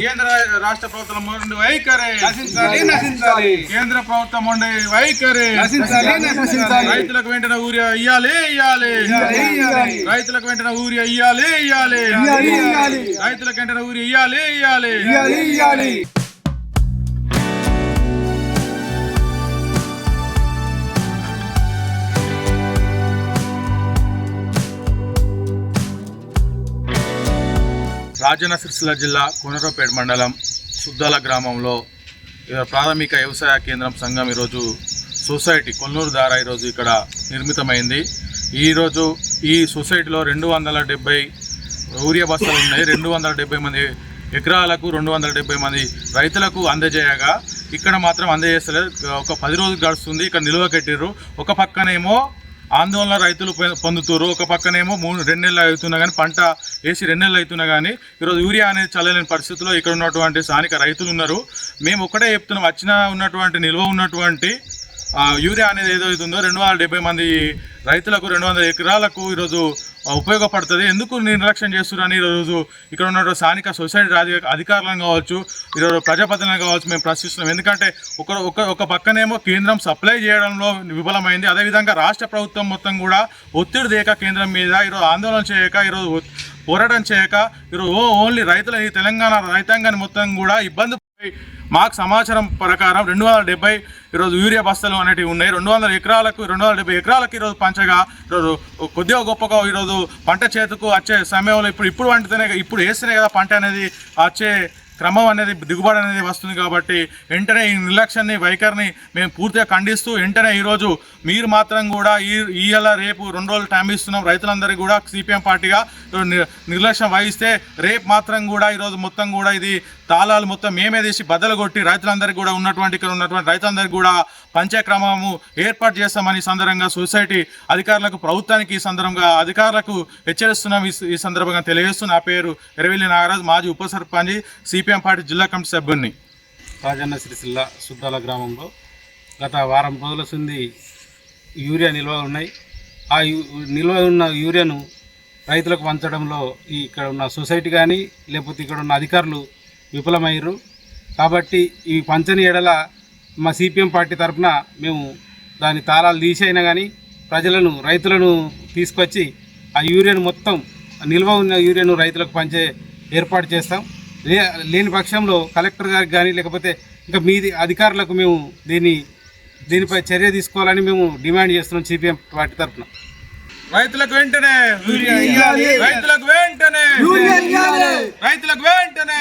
కేంద్ర రాష్ట్ర ప్రభుత్వం మొండి వైఖరి. నశించాలి నశించాలి. కేంద్ర ప్రభుత్వం మొండి వైఖరి. నశించాలి నశించాలి. రైతులకు వెంటనే ఊరియా ఇయ్యాలి ఇయ్యాలి. రైతులకు వెంటనే ఊరియా ఇయ్యాలి ఇయ్యాలి. రైతులకు వెంటనే ఊరియా ఇయ్యాలి. ఇయ్యాలి ఇయ్యాలి. రాజన్న సిరిసిల్ల జిల్లా కోనరావుపేట మండలం సుద్దాల గ్రామంలో ప్రాథమిక వ్యవసాయ కేంద్రం సంఘం ఈరోజు సొసైటీ కొల్లూరు ద్వారా ఈరోజు ఇక్కడ నిర్మితమైంది. ఈరోజు ఈ సొసైటీలో రెండు వందల డెబ్బై యూరియా బస్తాలు ఉన్నాయి. రెండు వందల డెబ్బై మంది ఎకరాలకు రెండు వందల డెబ్బై మంది రైతులకు అందజేయగా ఇక్కడ మాత్రం అందజేస్తలేదు. ఒక పది రోజులు గడుస్తుంది. ఇక్కడ నిల్వ కట్టిర్రు. ఒక పక్కనేమో ఆందోళన రైతులు పొందుతారు ఒక పక్కనేమో మూడు రెండు నెలలు అవుతున్నా కానీ పంట వేసి రెండు నెలలు అవుతున్నా కానీ ఈరోజు యూరియా అనేది చల్లలేని పరిస్థితిలో ఇక్కడ ఉన్నటువంటి స్థానిక రైతులు ఉన్నారు. మేము ఒకటే చెప్తున్నాం వచ్చిన ఉన్నటువంటి నిల్వ ఉన్నటువంటి యూరియా అనేది ఏదైతే ఉందో రెండు వందల డెబ్బై మంది రైతులకు రెండు వందల ఎకరాలకు ఈరోజు ఉపయోగపడుతుంది. ఎందుకు నిర్లక్ష్యం చేస్తున్నారని ఈరోజు ఇక్కడ ఉన్న స్థానిక సొసైటీ రాజ- అధికారులను కావచ్చు ఈరోజు ప్రజాప్రతినిధులను కావచ్చు మేము ప్రశ్నిస్తున్నాం. ఎందుకంటే ఒక ఒక ఒక పక్కనేమో కేంద్రం సప్లై చేయడంలో విఫలమైంది. అదేవిధంగా రాష్ట్ర ప్రభుత్వం మొత్తం కూడా ఒత్తిడి దేక కేంద్రం మీద ఈరోజు ఆందోళన చేయక ఈరోజు పోరాటం చేయక ఈరోజు ఓ- ఓన్లీ రైతుల ఈ తెలంగాణ రైతాంగాన్ని మొత్తం కూడా ఇబ్బంది మాకు సమాచారం ప్రకారం రెండు వందల డెబ్బై ఈరోజు యూరియా బస్తాలు అనేటివి ఉన్నాయి. రెండు వందల ఎకరాలకు రెండు వందల డెబ్బై ఎకరాలకు ఈరోజు పంచగా ఈరోజు కొద్దిగా గొప్పగా ఈరోజు పంట చేతుకు వచ్చే సమయంలో ఇప్పుడు ఇప్పుడు వండితేనే ఇప్పుడు వేస్తేనే కదా పంట అనేది వచ్చే క్రమం అనేది దిగుబడి అనేది వస్తుంది కాబట్టి వెంటనే ఈ నిర్లక్ష్యాన్ని వైఖరిని మేము పూర్తిగా ఖండిస్తూ వెంటనే ఈరోజు మీరు మాత్రం కూడా ఈ ఇవాళ రేపు రెండు రోజులు టైం ఇస్తున్నాం. రైతులందరికీ కూడా సిపిఎం పార్టీగా నిర్లక్ష్యం వహిస్తే రేపు మాత్రం కూడా ఈరోజు మొత్తం కూడా ఇది తాళాలు మొత్తం మేమే తీసి బద్దలు కొట్టి రైతులందరికీ కూడా ఉన్నటువంటి ఇక్కడ ఉన్నటువంటి రైతులందరికీ కూడా పంచక్రమము ఏర్పాటు చేస్తామని ఈ సందర్భంగా సొసైటీ అధికారులకు ప్రభుత్వానికి ఈ సందర్భంగా అధికారులకు హెచ్చరిస్తున్నాం. ఈ- సందర్భంగా తెలియజేస్తూ నా పేరు ఎరవెల్లి నాగరాజు మాజీ ఉప సర్పంచ్ సిపిఎం పార్టీ జిల్లా కమిటీ సభ్యుడిని రాజన్న సిరిసిల్ల సుద్దాల గ్రామంలో గత వారం రోజుల సుంది యూరియా నిల్వ ఉన్నాయి. ఆ నిల్వ ఉన్న యూరియాను రైతులకు పంచడంలో ఇక్కడ ఉన్న సొసైటీ కానీ లేకపోతే ఇక్కడ ఉన్న అధికారులు విఫలమయ్యారు. కాబట్టి ఈ పంచని ఎడల మా సిపిఎం పార్టీ తరఫున మేము దాని తాళాలు తీసైనా కానీ ప్రజలను రైతులను తీసుకొచ్చి ఆ యూరియాను మొత్తం నిల్వ ఉన్న యూరియాను రైతులకు పంచే ఏర్పాటు చేస్తాం. లేని పక్షంలో కలెక్టర్ గారికి కానీ లేకపోతే ఇంకా మీది అధికారులకు మేము దీన్ని దీనిపై చర్య తీసుకోవాలని మేము డిమాండ్ చేస్తున్నాం సిపిఎం పార్టీ తరఫున రైతులకు వెంటనే. రైతులకు వెంటనే. రైతులకు వెంటనే